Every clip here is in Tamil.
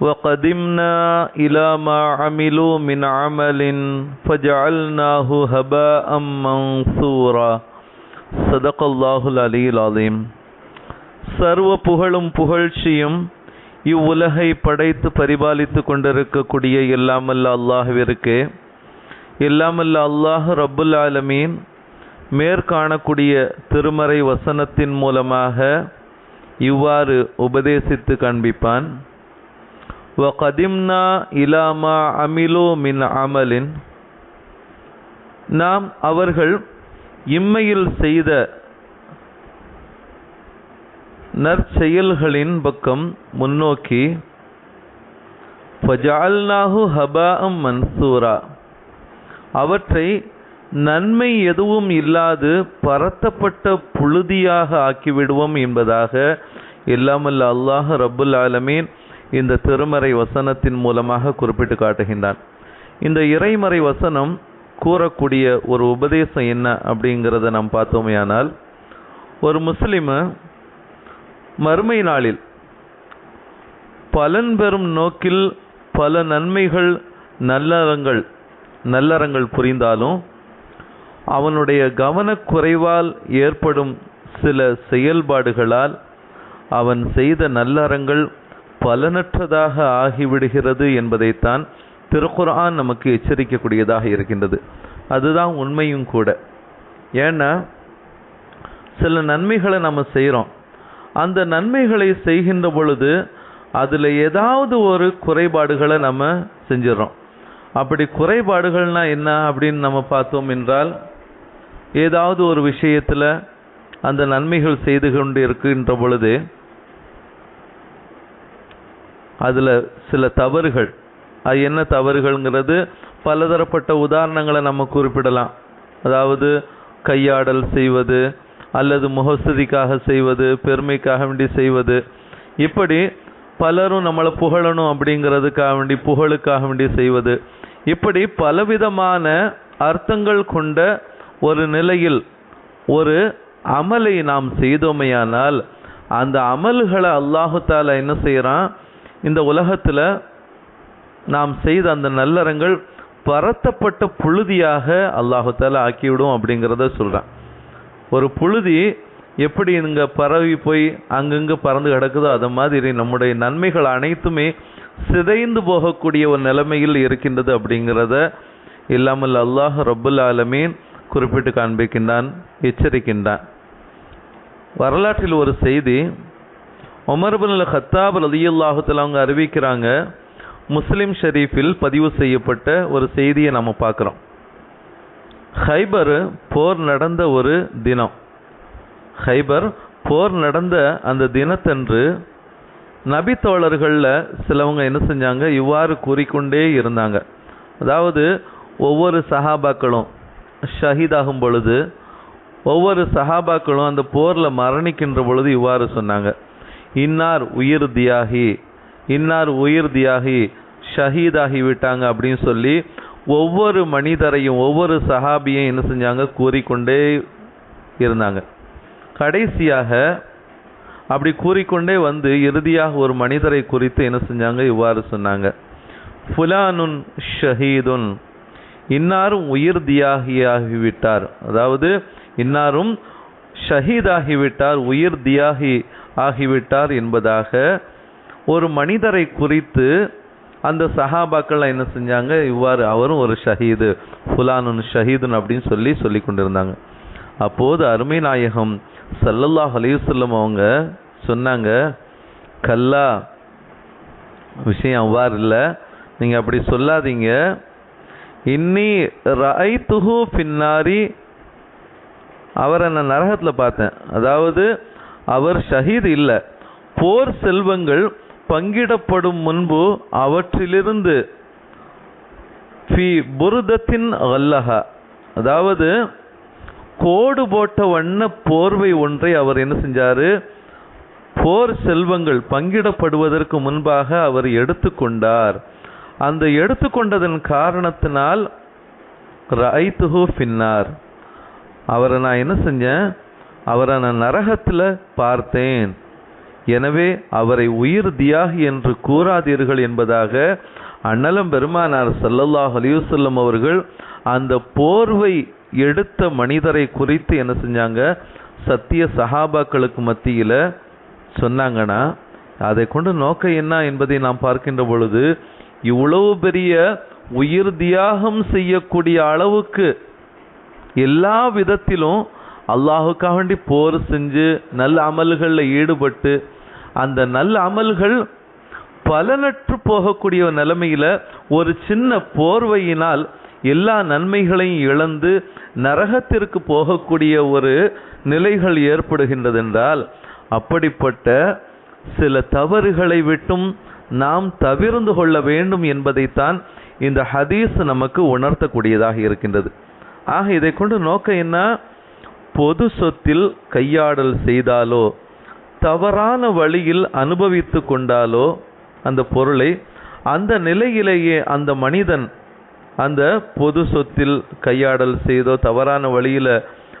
وقدمنا إلى ما عملوا من عمل فجعلناه هباء منثورا صدق الله العلي العظيم சர்வ புகழும் புகழ்ச்சியும் இவ்வுலகை படைத்து பரிபாலித்து கொண்டிருக்கக்கூடிய எல்லாமல்ல அல்லாஹ்விற்கு எல்லாமல்ல அல்லாஹ் ரப்புல் ஆலமீன் மேற்காணக்கூடிய திருமறை வசனத்தின் மூலமாக இவ்வாறு உபதேசித்து காண்பிப்பான் வகதிம்னா இலாமா அமிலோ மின் அமலின் நாம் அவர்கள் இம்மையில் செய்த நற்செயல்களின் பக்கம் முன்னோக்கி ஃபஜால்னாஹு ஹபாம் மன்சூரா. அவற்றை நன்மை எதுவும் இல்லாது பரத்தப்பட்ட புழுதியாக ஆக்கிவிடுவோம் என்பதாக இல்லாமல் அல்லாஹ் ரபுல் ஆலமீன் இந்த திருமறை வசனத்தின் மூலமாக குறிப்பிட்டு காட்டுகின்றான். இந்த இறைமறை வசனம் கூறக்கூடிய ஒரு உபதேசம் என்ன அப்படிங்கிறத நாம் பார்த்தோமேயானால் ஒரு முஸ்லிமு மறுமை நாளில் பலன் பெறும் நோக்கில் பல நன்மைகள் நல்லறங்கள் நல்லறங்கள் புரிந்தாலும் அவனுடைய கவனக்குறைவால் ஏற்படும் சில செயல்பாடுகளால் அவன் செய்த நல்லறங்கள் பலனற்றதாக ஆகிவிடுகிறது என்பதைத்தான் திருக்குர்ஆன் நமக்கு எச்சரிக்கக்கூடியதாக இருக்கின்றது. அதுதான் உண்மையும் கூட. ஏன்னா சில நன்மைகளை நம்ம செய்கிறோம் அந்த நன்மைகளை செய்கின்ற பொழுது அதில் ஏதாவது ஒரு குறைபாடுகளை நம்ம செஞ்சிடறோம் அப்படி குறைபாடுகள்னா என்ன அப்படின்னு நம்ம பார்த்தோம் என்றால் ஏதாவது ஒரு விஷயத்தில் அந்த நன்மைகள் செய்து கொண்டு இருக்கின்ற பொழுது அதில் சில தவறுகள். அது என்ன தவறுகள்ங்கிறது பலதரப்பட்ட உதாரணங்களை நம்ம குறிப்பிடலாம். அதாவது கையாடல் செய்வது அல்லது முகஸ்துதிக்காக செய்வது பெருமைக்காக வேண்டி செய்வது. இப்படி பலரும் நம்மளை புகழணும் அப்படிங்கிறதுக்காக வேண்டி புகழுக்காக வேண்டி செய்வது. இப்படி பலவிதமான அர்த்தங்கள் கொண்ட ஒரு நிலையில் ஒரு அமலை நாம் செய்தோமையானால் அந்த அமல்களை அல்லாஹு தாலா என்ன செய்கிறான் இந்த உலகத்தில் நாம் செய்த அந்த நல்லறங்கள் பரத்தப்பட்ட புழுதியாக அல்லாஹத்தால் ஆக்கிவிடும் அப்படிங்கிறத சொல்கிறான் ஒரு புழுதி எப்படி இங்கே பரவி போய் அங்கங்கே பறந்து கிடக்குதோ அது மாதிரி நம்முடைய நன்மைகள் அனைத்துமே சிதைந்து போகக்கூடிய ஒரு நிலைமையில் இருக்கின்றது அப்படிங்கிறத இல்லாமல் அல்லாஹ் ரபுல் ஆலமீன் குறிப்பிட்டு காண்பிக்கின்றான் எச்சரிக்கின்றான். வரலாற்றில் ஒரு செய்தி உமர் ஹத்தாப் ரலியல்லாஹுத்தில் அவங்க அறிவிக்கிறாங்க முஸ்லிம் ஷெரீஃபில் பதிவு செய்யப்பட்ட ஒரு செய்தியை நம்ம பார்க்குறோம். ஹைபர் போர் நடந்த ஒரு தினம். ஹைபர் போர் நடந்த அந்த தினத்தன்று நபி தோழர்களில் சிலவங்க என்ன செஞ்சாங்க? இவ்வாறு கூறிக்கொண்டே இருந்தாங்க. அதாவது ஒவ்வொரு சஹாபாக்களும் ஷஹீதாகும் பொழுது ஒவ்வொரு சஹாபாக்களும் அந்த போரில் மரணிக்கின்ற பொழுது இவ்வாறு சொன்னாங்க. இன்னார் உயிர் தியாகி இன்னார் உயிர் தியாகி ஷஹீதாகி விட்டாங்க அப்படின்னு சொல்லி ஒவ்வொரு மனிதரையும் ஒவ்வொரு சஹாபியும் என்ன செஞ்சாங்க? கூறிக்கொண்டே இருந்தாங்க. கடைசியாக அப்படி கூறிக்கொண்டே வந்து இறுதியாக ஒரு மனிதரை குறித்து என்ன செஞ்சாங்க? இவ்வாறு சொன்னாங்க. ஃபுலானுன் ஷஹீதுன். இன்னாரும் உயிர் தியாகியாகிவிட்டார் அதாவது இன்னாரும் ஷஹீதாகிவிட்டார் உயிர் தியாகி ஆகிவிட்டார் என்பதாக ஒரு மனிதரை குறித்து அந்த சஹாபாக்கள் என்ன செஞ்சாங்க? இவ்வாறு அவரும் ஒரு ஷஹீது ஃபுலானுன் ஷஹீதுன் அப்படின்னு சொல்லி சொல்லி கொண்டிருந்தாங்க. அப்போது அருமை நாயகம் சல்லல்லாஹ் அலையுசல்லம் அவங்க சொன்னாங்க கல்லா விஷயம் அவ்வாறு இல்லை. நீங்கள் அப்படி சொல்லாதீங்க. இன்னி ரைத்துகு துஹு பின்னாரி அவரை நான் நரகத்தில் பார்த்தேன். அதாவது அவர் ஷஹீத் இல்லை. போர் செல்வங்கள் பங்கிடப்படும் முன்பு அவற்றிலிருந்து ஃபி புருதத்தின் அல்லஹா அதாவது கோடு போட்ட வண்ண போர்வை ஒன்றை அவர் என்ன செஞ்சார்? போர் செல்வங்கள் பங்கிடப்படுவதற்கு முன்பாக அவர் எடுத்துக்கொண்டார் அந்த எடுத்துக்கொண்டதன் காரணத்தினால் ரைத்துஹு ஃபின்னார். அவரை நான் என்ன செஞ்சேன்? அவரை நான் நரகத்தில் பார்த்தேன். எனவே அவரை உயிர் தியாகி என்று கூறாதீர்கள் என்பதாக அண்ணலம் பெருமானார் சல்லல்லாஹ் அலைஹி அவர்கள் அந்த போர்வை எடுத்த மனிதரை குறித்து என்ன செஞ்சாங்க? சத்திய சஹாபாக்களுக்கு மத்தியில் சொன்னாங்கன்னா அதை கொண்டு நோக்கம் என்ன என்பதை நாம் பார்க்கின்ற பொழுது இவ்வளவு பெரிய உயிர் தியாகம் செய்யக்கூடிய அளவுக்கு எல்லா விதத்திலும் அல்லாஹுக்காக வேண்டி போர் செஞ்சு நல்ல அமல்களில் ஈடுபட்டு அந்த நல்ல அமல்கள் பலனற்று போகக்கூடிய நிலைமையில் ஒரு சின்ன போர்வையினால் எல்லா நன்மைகளையும் இழந்து நரகத்திற்கு போகக்கூடிய ஒரு நிலைகள் ஏற்படுகின்றதென்றால் அப்படிப்பட்ட சில தவறுகளை விட்டும் நாம் தவிர்ந்து கொள்ள வேண்டும் என்பதைத்தான் இந்த ஹதீஸ் நமக்கு உணர்த்தக்கூடியதாக இருக்கின்றது. ஆக இதை கொண்டு நோக்கம் என்ன? பொது சொத்தில் கையாடல் செய்தாலோ தவறான வழியில் அனுபவித்து கொண்டாலோ அந்த பொருளை அந்த நிலையிலேயே அந்த மனிதன் அந்த பொது சொத்தில் கையாடல் செய்தோ தவறான வழியில்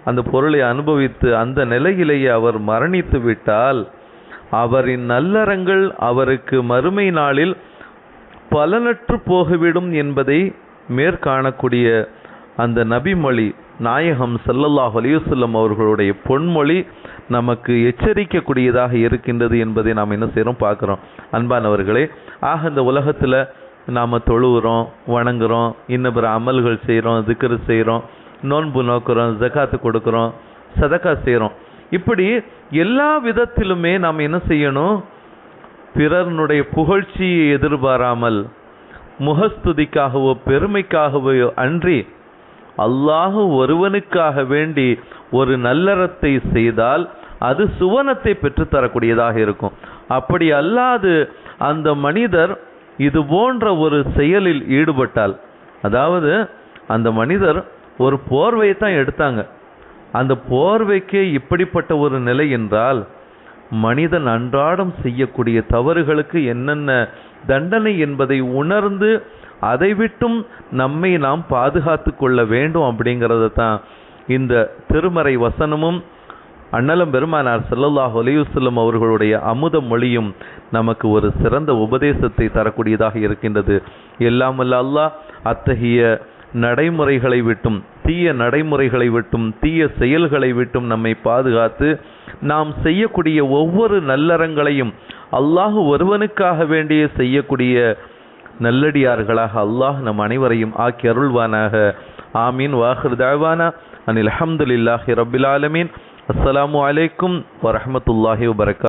அந்த பொருளை அனுபவித்து அந்த நிலையிலேயே அவர் மரணித்து விட்டால் அவரின் நல்லறங்கள் அவருக்கு மறுமை நாளில் பலனற்று போகிவிடும் என்பதை மேற்காணக்கூடிய அந்த நபிமொழி நாயகம் ஸல்லல்லாஹு அலைஹி அவர்களுடைய பொன்மொழி நமக்கு எச்சரிக்கக்கூடியதாக இருக்கின்றது என்பதை நாம் என்ன செய்கிறோம் பார்க்குறோம். அன்பானவர்களே ஆக இந்த உலகத்தில் நாம் தொழுகிறோம் வணங்குறோம் இன்னும் பிற அமல்கள் செய்கிறோம் திக்கர் செய்கிறோம் நோன்பு நோக்கிறோம் ஜகாத்து கொடுக்குறோம் சதக்கா செய்கிறோம் இப்படி எல்லா விதத்திலுமே நாம் என்ன செய்யணும்? பிறனுடைய புகழ்ச்சியை எதிர்பாராமல் முகஸ்துதிக்காகவோ பெருமைக்காகவோ அன்றி அல்லாஹு ஒருவனுக்காக வேண்டி ஒரு நல்லறத்தை செய்தால் அது சுவனத்தை பெற்றுத்தரக்கூடியதாக இருக்கும். அப்படி அல்லாது அந்த மனிதர் இது போன்ற ஒரு செயலில் ஈடுபட்டால் அதாவது அந்த மனிதர் ஒரு போர்வையை தான் எடுத்தாங்க. அந்த போர்வைக்கே இப்படிப்பட்ட ஒரு நிலை என்றால் மனிதன் அன்றாடம் செய்யக்கூடிய தவறுகளுக்கு என்னென்ன தண்டனை என்பதை உணர்ந்து அதை விட்டும் நம்மை நாம் பாதுகாத்து கொள்ள வேண்டும் அப்படிங்கிறத தான் இந்த திருமறை வசனமும். அண்ணலம் பெருமானார் செல்லல்லாஹ் ஒலியுசல்லம் அவர்களுடைய அமுத மொழியும் நமக்கு ஒரு சிறந்த உபதேசத்தை தரக்கூடியதாக இருக்கின்றது. எல்லாம் அல்லாஹ் அத்தகைய நடைமுறைகளை விட்டும் தீய நடைமுறைகளை விட்டும் தீய செயல்களை விட்டும் நம்மை பாதுகாத்து நாம் செய்யக்கூடிய ஒவ்வொரு நல்லறங்களையும் அல்லாஹ் ஒருவனுக்காக வேண்டிய செய்யக்கூடிய நல்லடியார்களாக அல்லாஹ் நம் அனைவரையும் ஆக்கி அருள்வானாக. ஆமீன். வாஹிர் தாவானா அனில் அஹமதுல்லாஹி ரபில் ஆலமீன். அஸ்லாம் அலைக்கும் வரமத்துல்லாஹி வபரகா